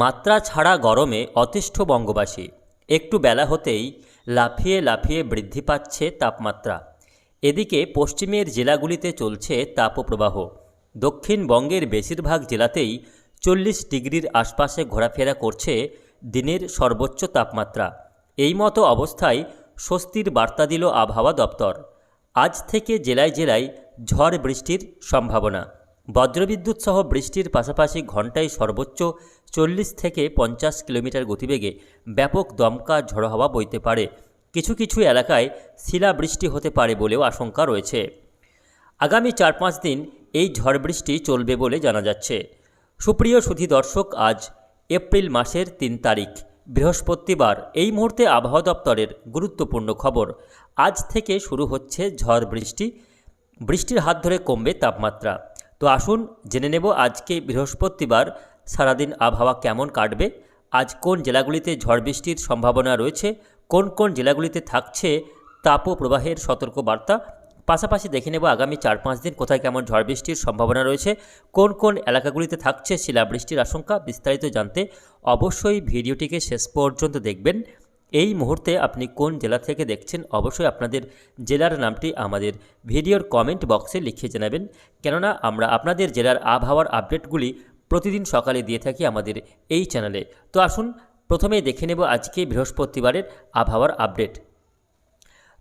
মাত্রা ছাড়া গরমে অতিষ্ঠ বঙ্গবাসী। একটু বেলা হতেই লাফিয়ে লাফিয়ে বৃদ্ধি পাচ্ছে তাপমাত্রা। এদিকে পশ্চিমের জেলাগুলিতে চলছে তাপপ্রবাহ। দক্ষিণবঙ্গের বেশিরভাগ জেলাতেই চল্লিশ ডিগ্রির আশপাশে ঘোরাফেরা করছে দিনের সর্বোচ্চ তাপমাত্রা। এই মতো অবস্থায় স্বস্তির বার্তা দিল আবহাওয়া দপ্তর। আজ থেকে জেলায় জেলায় ঝড় বৃষ্টির সম্ভাবনা। বজ্রবিদ্যুৎ সহ বৃষ্টির পাশাপাশি ঘন্টায় সর্বোচ্চ চল্লিশ থেকে পঞ্চাশ কিলোমিটার গতিবেগে ব্যাপক দমকা ঝড়ো হাওয়া বইতে পারে। কিছু কিছু এলাকায় শিলাবৃষ্টি হতে পারে বলেও আশঙ্কা রয়েছে। আগামী চার পাঁচ দিন এই ঝড় বৃষ্টি চলবে বলে জানা যাচ্ছে। সুপ্রিয় সুধী দর্শক, আজ এপ্রিল মাসের তিন তারিখ, বৃহস্পতিবার। এই মুহূর্তে আবহাওয়া দপ্তরের গুরুত্বপূর্ণ খবর। আজ থেকে শুরু হচ্ছে ঝড় বৃষ্টি। বৃষ্টির হাত ধরে কমবে তাপমাত্রা। তো আসুন জেনে নেব আজকে বৃহস্পতিবার সারাদিন আবহাওয়া কেমন কাটবে, আজ কোন জেলাগুলিতে ঝড় বৃষ্টির সম্ভাবনা রয়েছে, কোন কোন জেলাগুলিতে থাকছে তাপপ্রবাহের সতর্কবার্তা, পাশাপাশি দেখে নেব আগামী চার পাঁচ দিন কোথায় কেমন ঝড় বৃষ্টির সম্ভাবনা রয়েছে, কোন কোন এলাকাগুলিতে থাকছে শিলাবৃষ্টির আশঙ্কা বিস্তারিত জানতে অবশ্যই ভিডিওটিকে শেষ পর্যন্ত দেখবেন। এই মুহূর্তে আপনি কোন জেলা থেকে দেখছেন, অবশ্যই আপনাদের জেলার নামটি আমাদের ভিডিওর কমেন্ট বক্সে লিখে জানাবেন। কেননা আমরা আপনাদের জেলার আবহাওয়ার আপডেটগুলি প্রতিদিন সকালে দিয়ে থাকি আমাদের এই চ্যানেলে তো আসুন, প্রথমেই দেখে নেব আজকে বৃহস্পতিবারের আবহাওয়ার আপডেট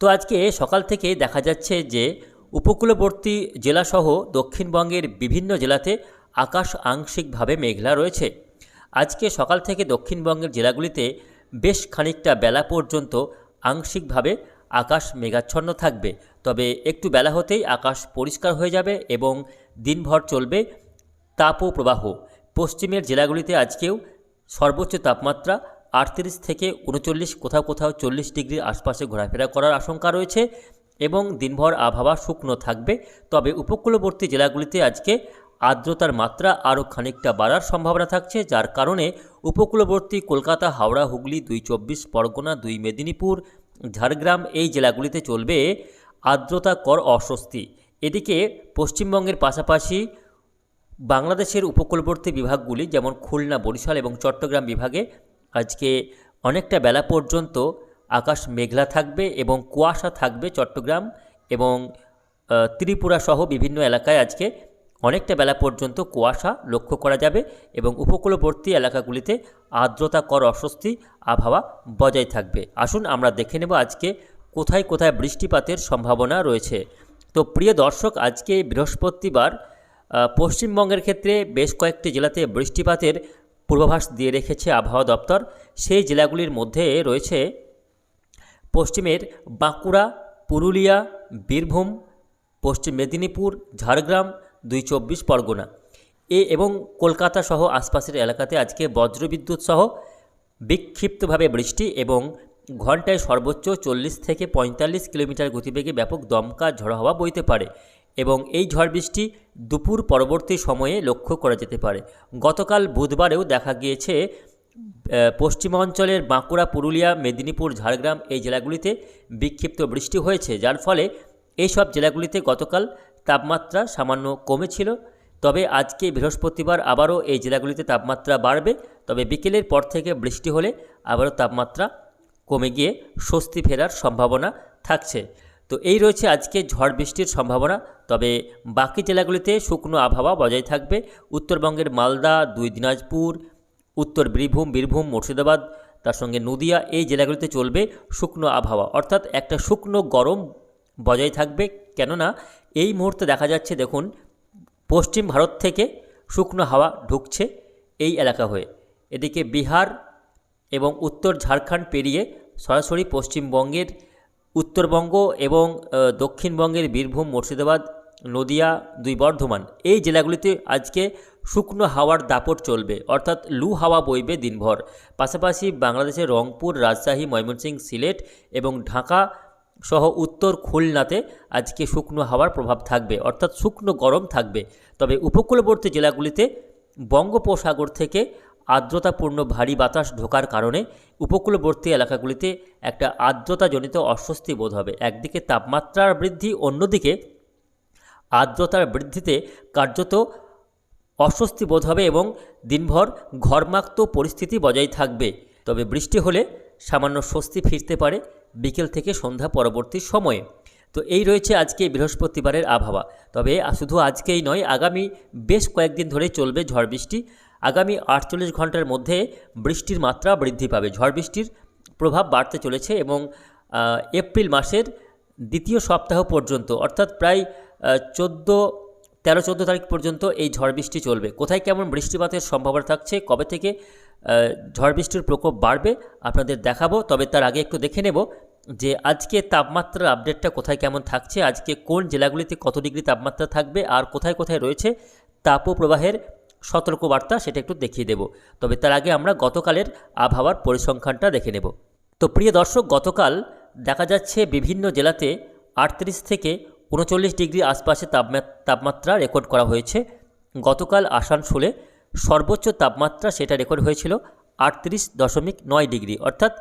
তো আজকে সকাল থেকে দেখা যাচ্ছে যে উপকূলবর্তী জেলাসহ দক্ষিণবঙ্গের বিভিন্ন জেলাতে আকাশ আংশিকভাবে মেঘলা রয়েছে। আজকে সকাল থেকে দক্ষিণবঙ্গের জেলাগুলিতে বেশ খানিকটা বেলা পর্যন্ত আংশিকভাবে আকাশ মেঘাচ্ছন্ন থাকবে। তবে একটু বেলা হতেই আকাশ পরিষ্কার হয়ে যাবে এবং দিনভর চলবে তাপপ্রবাহ। পশ্চিমের জেলাগুলিতে আজকেও সর্বোচ্চ তাপমাত্রা আটত্রিশ থেকে উনচল্লিশ, কোথাও কোথাও চল্লিশ ডিগ্রির আশপাশে ঘোরাফেরা করার আশঙ্কা রয়েছে এবং দিনভর আবহাওয়া শুকনো থাকবে। তবে উপকূলবর্তী জেলাগুলিতে আজকে আর্দ্রতার মাত্রা আরও খানিকটা বাড়ার সম্ভাবনা থাকছে, যার কারণে উপকূলবর্তী কলকাতা, হাওড়া, হুগলি, দুই চব্বিশ, পরগনা, দুই মেদিনীপুর, ঝাড়গ্রাম এই জেলাগুলিতে চলবে আর্দ্রতা কর অস্বস্তি। এদিকে পশ্চিমবঙ্গের পাশাপাশি বাংলাদেশের উপকূলবর্তী বিভাগগুলি যেমন খুলনা, বরিশাল এবং চট্টগ্রাম বিভাগে আজকে অনেকটা বেলা পর্যন্ত আকাশ মেঘলা থাকবে এবং কুয়াশা থাকবে চট্টগ্রাম এবং ত্রিপুরা সহ বিভিন্ন এলাকায় আজকে অনেকটা বেলা পর্যন্ত কুয়াশা লক্ষ্য করা যাবে এবং উপকূলবর্তী এলাকাগুলিতে আর্দ্রতা, কর অস্বস্তি, আবহাওয়া বজায় থাকবে। আসুন আমরা দেখে নেব আজকে কোথায় কোথায় বৃষ্টিপাতের সম্ভাবনা রয়েছে। তো প্রিয় দর্শক, আজকে বৃহস্পতিবার পশ্চিমবঙ্গের ক্ষেত্রে বেশ কয়েকটি জেলাতে বৃষ্টিপাতের পূর্বাভাস দিয়ে রেখেছে আবহাওয়া দপ্তর। সেই জেলাগুলির মধ্যে রয়েছে পশ্চিমের বাঁকুড়া, পুরুলিয়া, বীরভূম, পশ্চিম মেদিনীপুর, ঝাড়গ্রাম দুই চব্বিশ পরগনা। এ এবং কলকাতা সহ আশপাশের এলাকাতে আজকে বজ্রবিদ্যুৎ সহ বিক্ষিপ্তভাবে বৃষ্টি এবং ঘন্টায় সর্বোচ্চ চল্লিশ থেকে পঁয়তাল্লিশ কিলোমিটার গতিবেগে ব্যাপক দমকা ঝড় হওয়া বইতে পারে এবং এই ঝড় বৃষ্টি দুপুর পরবর্তী সময়ে লক্ষ্য করা যেতে পারে। গতকাল বুধবারেও দেখা গিয়েছে পশ্চিমাঞ্চলের বাঁকুড়া, পুরুলিয়া, মেদিনীপুর, ঝাড়গ্রাম এই জেলাগুলিতে বিক্ষিপ্ত বৃষ্টি হয়েছে, যার ফলে এই সব জেলাগুলিতে গতকাল তাপমাত্রা সামান্য কমেছিল। তবে আজকে বৃহস্পতিবার আবারও এই জেলাগুলিতে তাপমাত্রা বাড়বে। তবে বিকেলের পর থেকে বৃষ্টি হলে আবারও তাপমাত্রা কমে গিয়ে স্বস্তি ফেরার সম্ভাবনা থাকছে। তো এই রয়েছে আজকে ঝড় বৃষ্টির সম্ভাবনা। তবে বাকি জেলাগুলিতে শুকনো আবহাওয়া বজায় থাকবে। উত্তরবঙ্গের মালদা, দুই দিনাজপুর, উত্তর বীরভূম বীরভূম, মুর্শিদাবাদ, তার সঙ্গে নদিয়া এই জেলাগুলিতে চলবে শুকনো আবহাওয়া। অর্থাৎ একটা শুকনো গরম বজায় থাকবে। কেননা এই মুহূর্তে দেখা যাচ্ছে, দেখুন, পশ্চিম ভারত থেকে শুকনো হাওয়া ঢুকছে এই এলাকা হয়ে। এদিকে বিহার এবং উত্তর ঝাড়খণ্ড পেরিয়ে সরাসরি পশ্চিমবঙ্গের উত্তরবঙ্গ এবং দক্ষিণবঙ্গের বীরভূম, মুর্শিদাবাদ, নদিয়া, দুই বর্ধমান, এই জেলাগুলিতে আজকে শুকনো হাওয়ার দাপট চলবে, অর্থাৎ লু হাওয়া বইবে দিনভর। পাশাপাশি বাংলাদেশের রংপুর, রাজশাহী, ময়মনসিংহ, সিলেট এবং ঢাকা সহ উত্তর খুলনাতে আজকে শুকনো হাওয়ার প্রভাব থাকবে, অর্থাৎ শুকনো গরম থাকবে। তবে উপকূলবর্তী জেলাগুলিতে বঙ্গোপসাগর থেকে আর্দ্রতাপূর্ণ ভারী বাতাস ঢোকার কারণে উপকূলবর্তী এলাকাগুলিতে একটা আর্দ্রতাজনিত অস্বস্তি বোধ হবে। একদিকে তাপমাত্রার বৃদ্ধি, অন্যদিকে আর্দ্রতার বৃদ্ধিতে কার্যত অস্বস্তি বোধ হবে এবং দিনভর ঘরমাক্ত পরিস্থিতি বজায় থাকবে। তবে বৃষ্টি হলে সামান্য স্বস্তি ফিরতে পারে। বিকেল থেকে সন্ধ্যা পরবর্তী সময়ে। তো এই রয়েছে আজকে বৃহস্পতিবারের আবহাওয়া। তবে শুধু আজকেই নয়, আগামী বেশ কয়েকদিন ধরে চলবে ঝড় বৃষ্টি। আগামী আটচল্লিশ ঘণ্টার মধ্যে বৃষ্টির মাত্রা বৃদ্ধি পাবে। ঝড় বৃষ্টির প্রভাব বাড়তে চলেছে এবং এপ্রিল মাসের দ্বিতীয় সপ্তাহ পর্যন্ত, অর্থাৎ প্রায় চোদ্দ, তেরো, চোদ্দ তারিখ পর্যন্ত এই ঝড় বৃষ্টি চলবে। কোথায় কেমন বৃষ্টিপাতের সম্ভাবনা থাকছে, কবে থেকে ঝড় বৃষ্টির প্রকোপ বাড়বে, আপনাদের দেখাবো, তবে তার আগে একটু দেখে নেব যে আজকে তাপমাত্রার আপডেটটা কোথায় কেমন থাকছে, আজকে কোন জেলাগুলিতে কত ডিগ্রি তাপমাত্রা থাকবে, আর কোথায় কোথায় রয়েছে তাপপ্রবাহের সতর্কবার্তা সেটা একটু দেখিয়ে দেব। তবে তার আগে আমরা গতকালের আবহাওয়ার পরিসংখ্যানটা দেখে নেব। তো প্রিয় দর্শক, গতকাল দেখা যাচ্ছে বিভিন্ন জেলাতে আটত্রিশ থেকে উনচল্লিশ ডিগ্রি আশপাশে তাপমা- তাপমাত্রা রেকর্ড করা হয়েছে। গতকাল আসানসোলে সর্বোচ্চ তাপমাত্রা সেটা রেকর্ড হয়েছিল আটত্রিশ দশমিক নয় ডিগ্রি, অর্থাৎ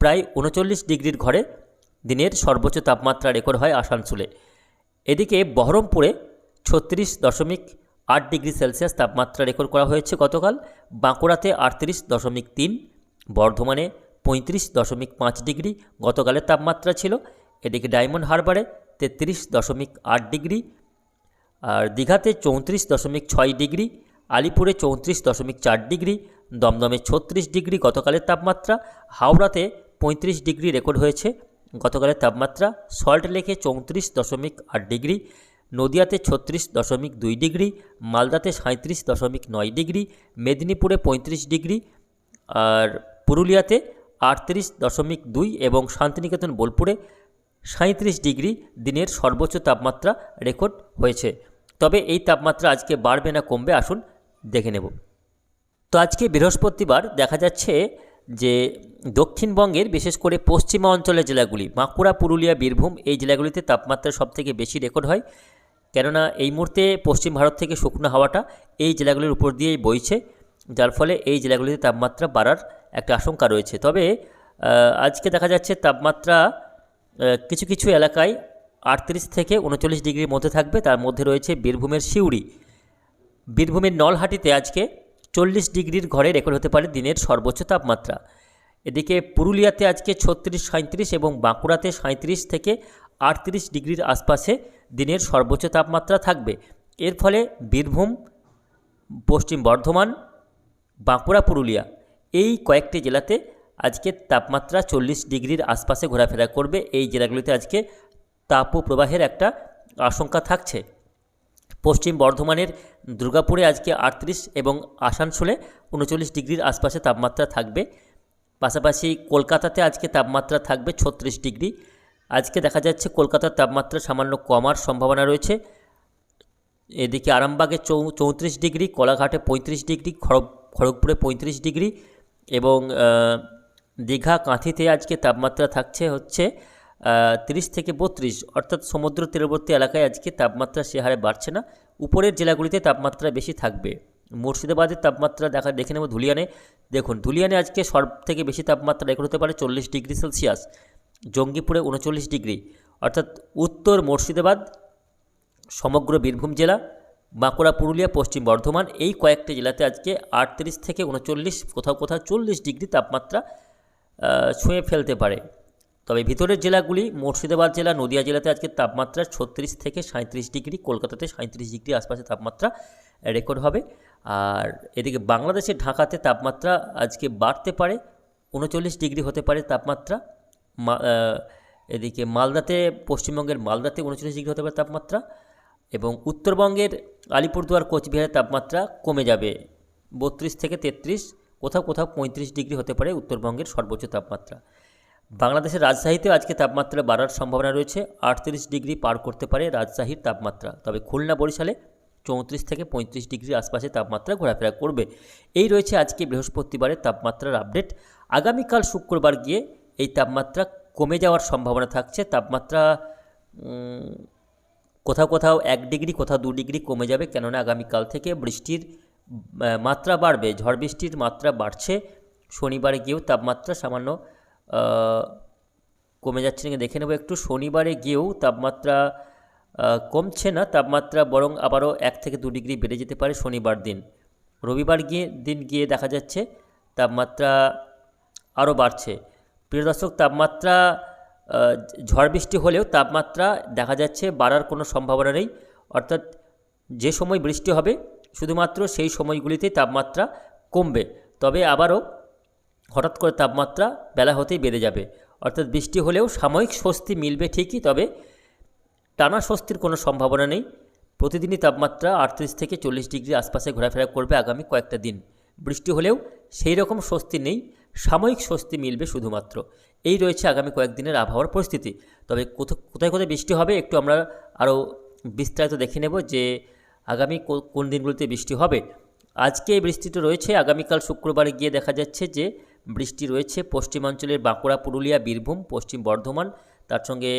প্রায় উনচল্লিশ ডিগ্রির ঘরে দিনের সর্বোচ্চ তাপমাত্রা রেকর্ড হয় আসানসোলে। এদিকে বহরমপুরে ছত্রিশ দশমিক আট ডিগ্রি সেলসিয়াস তাপমাত্রা রেকর্ড করা হয়েছে গতকাল, বাঁকুড়াতে আটত্রিশ দশমিক তিন, বর্ধমানে পঁয়ত্রিশ দশমিক পাঁচ ডিগ্রি গতকালের তাপমাত্রা ছিল। এদিকে ডায়মন্ড হারবারে তেত্রিশ দশমিক আট ডিগ্রি, আর দীঘাতে চৌত্রিশ দশমিক ছয় ডিগ্রি আলিপুরে চৌত্রিশ দশমিক চার ডিগ্রি, দমদমে ছত্রিশ ডিগ্রি গতকালের তাপমাত্রা, হাওড়াতে পঁয়ত্রিশ ডিগ্রি রেকর্ড হয়েছে। গতকালের তাপমাত্রা সল্ট লেকে চৌত্রিশ দশমিক আট ডিগ্রি, নদিয়াতে ছত্রিশ দশমিক দুই ডিগ্রি, মালদাতে সাঁত্রিশ দশমিক নয় ডিগ্রি, মেদিনীপুরে পঁয়ত্রিশ ডিগ্রি, আর পুরুলিয়াতে আটত্রিশ দশমিক দুই এবং শান্তিনিকেতন বোলপুরে সাঁত্রিশ ডিগ্রি দিনের সর্বোচ্চ তাপমাত্রা রেকর্ড হয়েছে। তবে এই তাপমাত্রা আজকে বাড়বে না, কমবে। আসুন দেখে নেব। তো আজকে বৃহস্পতিবার দেখা যাচ্ছে যে দক্ষিণবঙ্গের, বিশেষ করে পশ্চিমা অঞ্চলের জেলাগুলি, বাঁকুড়া, পুরুলিয়া, বীরভূম, এই জেলাগুলিতে তাপমাত্রা সবথেকে বেশি রেকর্ড হয়। কেননা এই মুহূর্তে পশ্চিম ভারত থেকে শুকনো হাওয়াটা এই জেলাগুলির উপর দিয়েই বইছে, যার ফলে এই জেলাগুলিতে তাপমাত্রা বাড়ার একটা আশঙ্কা রয়েছে। তবে আজকে দেখা যাচ্ছে তাপমাত্রা কিছু কিছু এলাকায় আটত্রিশ থেকে উনচল্লিশ ডিগ্রির মধ্যে থাকবে। তার মধ্যে রয়েছে বীরভূমের সিউড়ি বীরভূমের নলহাটিতে আজকে চল্লিশ ডিগ্রির ঘরে রেকর্ড হতে পারে দিনের সর্বোচ্চ তাপমাত্রা। এদিকে পুরুলিয়াতে আজকে ছত্রিশ সাঁত্রিশ এবং বাঁকুড়াতে সাঁত্রিশ থেকে আটত্রিশ ডিগ্রির আশপাশে দিনের সর্বোচ্চ তাপমাত্রা থাকবে। এর ফলে বীরভূম, পশ্চিম বর্ধমান, বাঁকুড়া, পুরুলিয়া এই কয়েকটি জেলাতে আজকে তাপমাত্রা চল্লিশ ডিগ্রির আশপাশে ঘোরাফেরা করবে। এই জেলাগুলিতে আজকে তাপপ্রবাহের একটা আশঙ্কা থাকছে। পশ্চিম বর্ধমানের দুর্গাপুরে আজকে আটত্রিশ এবং আসানসোলে উনচল্লিশ ডিগ্রির আশপাশে তাপমাত্রা থাকবে। পাশাপাশি কলকাতাতে আজকে তাপমাত্রা থাকবে ছত্রিশ ডিগ্রি। আজকে দেখা যাচ্ছে কলকাতার তাপমাত্রা সামান্য কমার সম্ভাবনা রয়েছে। এদিকে আরামবাগে চৌ, চৌত্রিশ ডিগ্রি, কোলাঘাটে পঁয়ত্রিশ ডিগ্রি, খড়গ, খড়গপুরে পঁয়ত্রিশ ডিগ্রি এবং দীঘা, কাঁথিতে আজকে তাপমাত্রা থাকছে হচ্ছে তিরিশ থেকে বত্রিশ, অর্থাৎ সমুদ্র তীরবর্তী এলাকায় আজকে তাপমাত্রা সে হারে বাড়ছে না। উপরের জেলাগুলিতে তাপমাত্রা বেশি থাকবে। মুর্শিদাবাদের তাপমাত্রা দেখা, দেখে নেব ধুলিয়ানে। দেখুন, ধুলিয়ানে আজকে সব থেকে বেশি তাপমাত্রা রেকর্ড হতে পারে চল্লিশ ডিগ্রি সেলসিয়াস, জঙ্গিপুরে উনচল্লিশ ডিগ্রি। অর্থাৎ উত্তর মুর্শিদাবাদ, সমগ্র বীরভূম জেলা, বাঁকুড়া, পুরুলিয়া, পশ্চিম বর্ধমান, এই কয়েকটি জেলাতে আজকে আটত্রিশ থেকে উনচল্লিশ, কোথাও কোথাও চল্লিশ ডিগ্রি তাপমাত্রা ছুঁয়ে ফেলতে পারে। তবে ভিতরের জেলাগুলি মুর্শিদাবাদ জেলা, নদিয়া জেলাতে আজকে তাপমাত্রা ছত্রিশ থেকে সাঁত্রিশ ডিগ্রি, কলকাতাতে সাঁত্রিশ ডিগ্রি, আশপাশে তাপমাত্রা রেকর্ড হবে। আর এদিকে বাংলাদেশের ঢাকাতে তাপমাত্রা আজকে বাড়তে পারে, উনচল্লিশ ডিগ্রি হতে পারে তাপমাত্রা। এদিকে মালদাতে, পশ্চিমবঙ্গের মালদাতে উনচল্লিশ ডিগ্রি হতে পারে তাপমাত্রা এবং উত্তরবঙ্গের আলিপুরদুয়ার কোচবিহারের তাপমাত্রা কমে যাবে, বত্রিশ থেকে তেত্রিশ, কোথাও কোথাও পঁয়ত্রিশ ডিগ্রি হতে পারে উত্তরবঙ্গের সর্বোচ্চ তাপমাত্রা। বাংলাদেশের রাজশাহীতেও আজকে তাপমাত্রা বাড়ার সম্ভাবনা রয়েছে। আটত্রিশ ডিগ্রি পার করতে পারে রাজশাহীর তাপমাত্রা। তবে খুলনা বরিশালে চৌত্রিশ থেকে পঁয়ত্রিশ ডিগ্রির আশপাশে তাপমাত্রা ঘোরাফেরা করবে। এই রয়েছে আজকে বৃহস্পতিবারের তাপমাত্রার আপডেট। আগামীকাল শুক্রবার গিয়ে এই তাপমাত্রা কমে যাওয়ার সম্ভাবনা থাকছে। তাপমাত্রা কোথাও কোথাও এক ডিগ্রি, কোথাও দু ডিগ্রি কমে যাবে। কেননা আগামীকাল থেকে বৃষ্টির মাত্রা বাড়বে। ঝড় বৃষ্টির মাত্রা বাড়ছে। শনিবারে গিয়েও তাপমাত্রা সামান্য কমে যাচ্ছে নাকি দেখে নেব। একটু শনিবারে গিয়েও তাপমাত্রা কমছে না, তাপমাত্রা বরং আবারও এক থেকে দু ডিগ্রি বেড়ে যেতে পারে শনিবার দিন। রবিবার গিয়ে, দিন গিয়ে দেখা যাচ্ছে তাপমাত্রা আরও বাড়ছে। প্রিয় দর্শক, তাপমাত্রা ঝড় বৃষ্টি হলেও তাপমাত্রা দেখা যাচ্ছে বাড়ার কোনো সম্ভাবনা নেই। অর্থাৎ যে সময় বৃষ্টি হবে, শুধুমাত্র সেই সময়গুলিতেই তাপমাত্রা কমবে। তবে আবারও হঠাৎ করে তাপমাত্রা বেলা হতেই বেড়ে যাবে। অর্থাৎ বৃষ্টি হলেও সাময়িক স্বস্তি মিলবে ঠিকই, তবে টানা স্বস্তির কোনো সম্ভাবনা নেই। প্রতিদিনই তাপমাত্রা আটত্রিশ থেকে চল্লিশ ডিগ্রি আশপাশে ঘোরাফেরা করবে আগামী কয়েকটা দিন। বৃষ্টি হলেও সেই রকম স্বস্তি নেই, সাময়িক স্বস্তি মিলবে শুধুমাত্র। এই রয়েছে আগামী কয়েকদিনের আবহাওয়ার পরিস্থিতি। তবে কোথা- কোথায় কোথায় বৃষ্টি হবে একটু আমরা আরও বিস্তারিত দেখে নেব যে আগামী কোন দিনগুলিতে বৃষ্টি হবে। আজকে এই বৃষ্টিটা রয়েছে, আগামীকাল শুক্রবারে গিয়ে দেখা যাচ্ছে যে বৃষ্টি রয়েছে। পশ্চিমাঞ্চলের বাঁকুড়া, পুরুলিয়া, বীরভূম, পশ্চিম বর্ধমান, তার সঙ্গে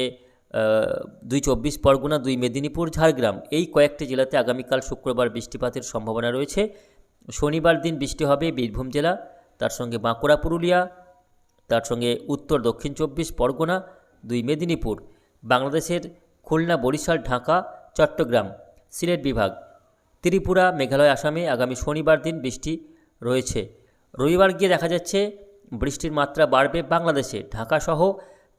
দুই চব্বিশ পরগনা, দুই মেদিনীপুর, ঝাড়গ্রাম এই কয়েকটি জেলাতে আগামীকাল শুক্রবার বৃষ্টিপাতের সম্ভাবনা রয়েছে। শনিবার দিন বৃষ্টি হবে বীরভূম জেলা, তার সঙ্গে বাঁকুড়া, পুরুলিয়া, তার সঙ্গে উত্তর, দক্ষিণ চব্বিশ পরগনা, দুই মেদিনীপুর, বাংলাদেশের খুলনা, বরিশাল, ঢাকা, চট্টগ্রাম, সিলেট বিভাগ, ত্রিপুরা, মেঘালয়, আসামে আগামী শনিবার দিন বৃষ্টি রয়েছে। রবিবার গিয়ে দেখা যাচ্ছে বৃষ্টির মাত্রা বাড়বে বাংলাদেশে। ঢাকাসহ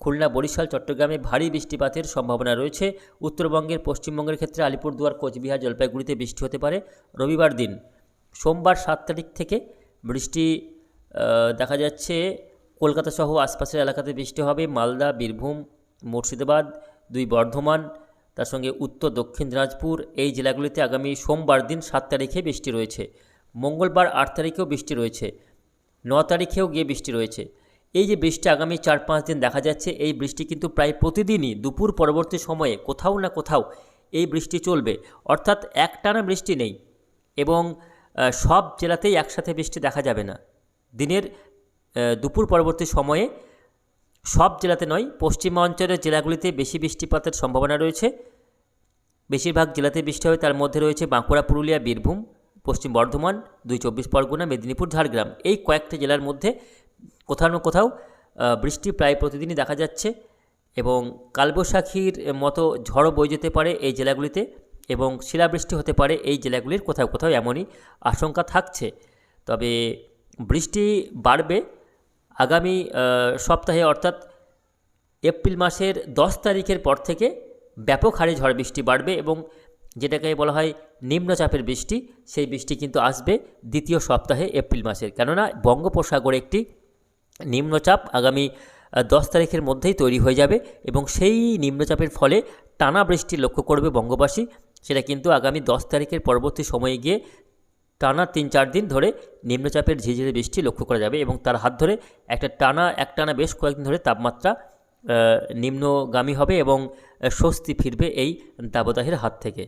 খুলনা, বরিশাল, চট্টগ্রামে ভারী বৃষ্টিপাতের সম্ভাবনা রয়েছে। উত্তরবঙ্গের, পশ্চিমবঙ্গের ক্ষেত্রে আলিপুরদুয়ার, কোচবিহার, জলপাইগুড়িতে বৃষ্টি হতে পারে রবিবার দিন। সোমবার সাত তারিখ থেকে বৃষ্টি দেখা যাচ্ছে কলকাতা সহ আশপাশের এলাকাতে বৃষ্টি হবে। মালদা, বীরভূম, মুর্শিদাবাদ, দুই বর্ধমান, তার সঙ্গে উত্তর, দক্ষিণ দিনাজপুর এই জেলাগুলিতে আগামী সোমবার দিন সাত তারিখে বৃষ্টি রয়েছে। মঙ্গলবার আট তারিখেও বৃষ্টি রয়েছে। ন তারিখেও গিয়ে বৃষ্টি রয়েছে। এই যে বৃষ্টি আগামী চার পাঁচ দিন দেখা যাচ্ছে, এই বৃষ্টি কিন্তু প্রায় প্রতিদিনই দুপুর পরবর্তী সময়ে কোথাও না কোথাও এই বৃষ্টি চলবে। অর্থাৎ একটানা বৃষ্টি নেই এবং সব জেলাতেই একসাথে বৃষ্টি দেখা যাবে না। দিনের দুপুর পরবর্তী সময়ে সব জেলাতে নয় পশ্চিমাঞ্চলের জেলাগুলিতে বেশি বৃষ্টিপাতের সম্ভাবনা রয়েছে। বেশিরভাগ জেলাতে বৃষ্টি হবে তার মধ্যে রয়েছে বাঁকুড়া, পুরুলিয়া, বীরভূম। পশ্চিম বর্ধমান, দুই চব্বিশ পরগনা, মেদিনীপুর, ঝাড়গ্রাম। এই কয়েকটা জেলার মধ্যে কোথাও না কোথাও বৃষ্টি প্রায় প্রতিদিনই দেখা যাচ্ছে এবং কালবৈশাখীর মতো ঝড়ও বয়ে যেতে পারে এই জেলাগুলিতে এবং শিলাবৃষ্টি হতে পারে এই জেলাগুলির কোথাও কোথাও এমনই আশঙ্কা থাকছে। তবে বৃষ্টি বাড়বে আগামী সপ্তাহে অর্থাৎ এপ্রিল মাসের দশ তারিখের পর থেকে ব্যাপক হারে ঝড় বৃষ্টি বাড়বে এবং যেটাকে বলা হয় নিম্নচাপের বৃষ্টি, সেই বৃষ্টি কিন্তু আসবে দ্বিতীয় সপ্তাহে এপ্রিল মাসের। কেননা বঙ্গোপসাগরে একটি নিম্নচাপ আগামী দশ তারিখের মধ্যেই তৈরি হয়ে যাবে এবং সেই নিম্নচাপের ফলে টানা বৃষ্টি লক্ষ্য করবে বঙ্গবাসী। সেটা কিন্তু আগামী দশ তারিখের পরবর্তী সময়ে গিয়ে টানা তিন চার দিন ধরে নিম্নচাপের ঝিঝিরে বৃষ্টি লক্ষ্য করা যাবে এবং তার হাত ধরে একটা টানা এক টানা বেশ কয়েকদিন ধরে তাপমাত্রা নিম্নগামী হবে এবং স্বস্তি ফিরবে এই দাবদাহের হাত থেকে।